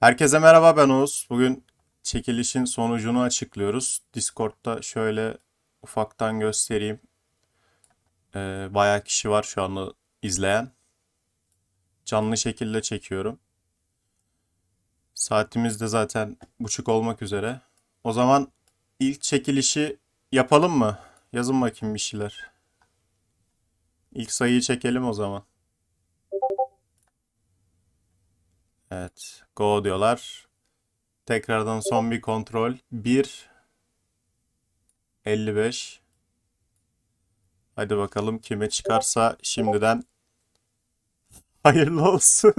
Herkese merhaba ben Oğuz. Bugün çekilişin sonucunu açıklıyoruz. Discord'da şöyle ufaktan göstereyim. Ee, bayağı kişi var şu anda izleyen. Canlı şekilde çekiyorum. Saatimiz de zaten buçuk olmak üzere. O zaman ilk çekilişi yapalım mı? Yazın bakayım bir şeyler. İlk sayıyı çekelim o zaman. Evet. Go diyorlar. Tekrardan son bir kontrol. 1 55 Hadi bakalım kime çıkarsa şimdiden hayırlı olsun.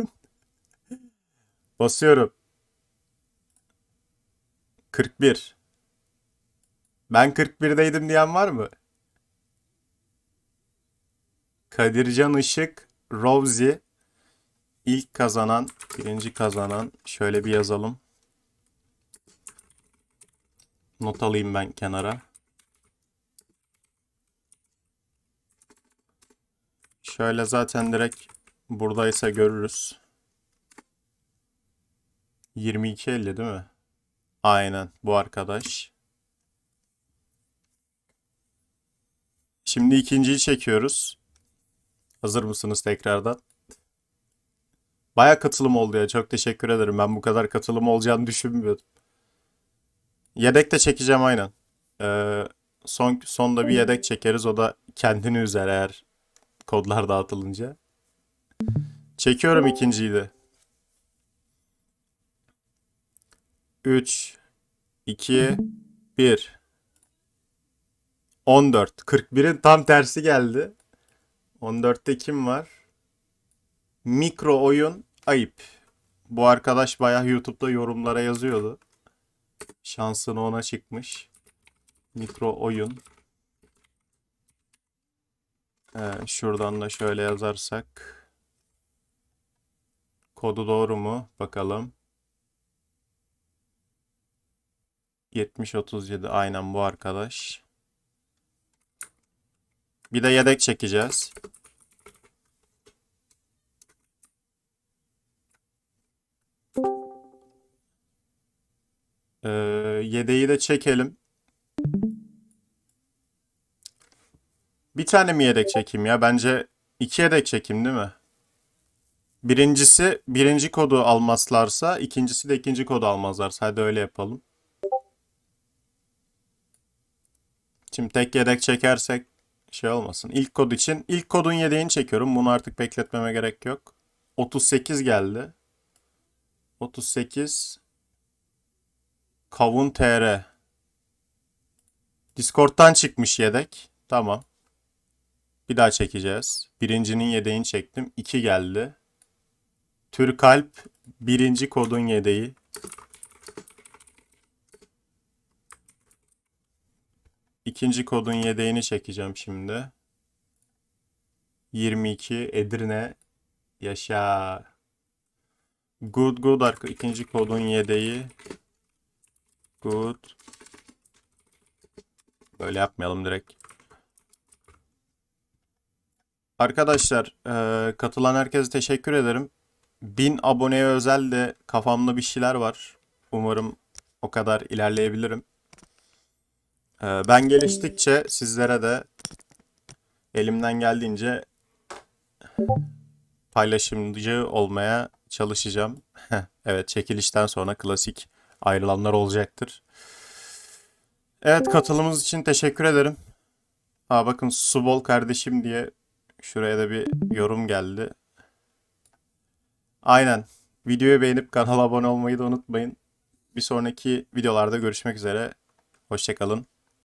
Basıyorum. 41 Ben 41'deydim diyen var mı? Kadircan Işık, Rosie İlk kazanan, birinci kazanan şöyle bir yazalım. Not alayım ben kenara. Şöyle zaten direkt buradaysa görürüz. 22.50 değil mi? Aynen bu arkadaş. Şimdi ikinciyi çekiyoruz. Hazır mısınız tekrardan? Baya katılım oldu ya. Çok teşekkür ederim. Ben bu kadar katılım olacağını düşünmüyordum. Yedek de çekeceğim aynen. Ee, son sonda bir yedek çekeriz. O da kendini üzer eğer kodlar dağıtılınca. Çekiyorum ikinciyi de. 3 2 1 14. 41'in tam tersi geldi. 14'te kim var? Mikro oyun ayıp. Bu arkadaş bayağı YouTube'da yorumlara yazıyordu. Şansını ona çıkmış. Mikro oyun. Ee, şuradan da şöyle yazarsak. Kodu doğru mu? Bakalım. 7037 aynen bu arkadaş. Bir de yedek çekeceğiz. Ee, yedeği de çekelim. Bir tane mi yedek çekeyim ya? Bence iki yedek çekeyim değil mi? Birincisi birinci kodu almazlarsa, ikincisi de ikinci kodu almazlarsa. Hadi öyle yapalım. Şimdi tek yedek çekersek şey olmasın. İlk kod için ilk kodun yedeğini çekiyorum. Bunu artık bekletmeme gerek yok. 38 geldi. 38 Kavun TR. Discord'dan çıkmış yedek. Tamam. Bir daha çekeceğiz. Birincinin yedeğini çektim. 2 geldi. Türkalp birinci kodun yedeği. İkinci kodun yedeğini çekeceğim şimdi. 22 Edirne yaşa. Good good arka ikinci kodun yedeği. Good. Böyle yapmayalım direkt. Arkadaşlar, e, katılan herkese teşekkür ederim. 1000 aboneye özel de kafamda bir şeyler var. Umarım o kadar ilerleyebilirim. E, ben geliştikçe sizlere de elimden geldiğince paylaşımcı olmaya çalışacağım. Evet, çekilişten sonra klasik ayrılanlar olacaktır. Evet katılımınız için teşekkür ederim. Ha bakın Subol kardeşim diye şuraya da bir yorum geldi. Aynen. Videoyu beğenip kanala abone olmayı da unutmayın. Bir sonraki videolarda görüşmek üzere. Hoşçakalın.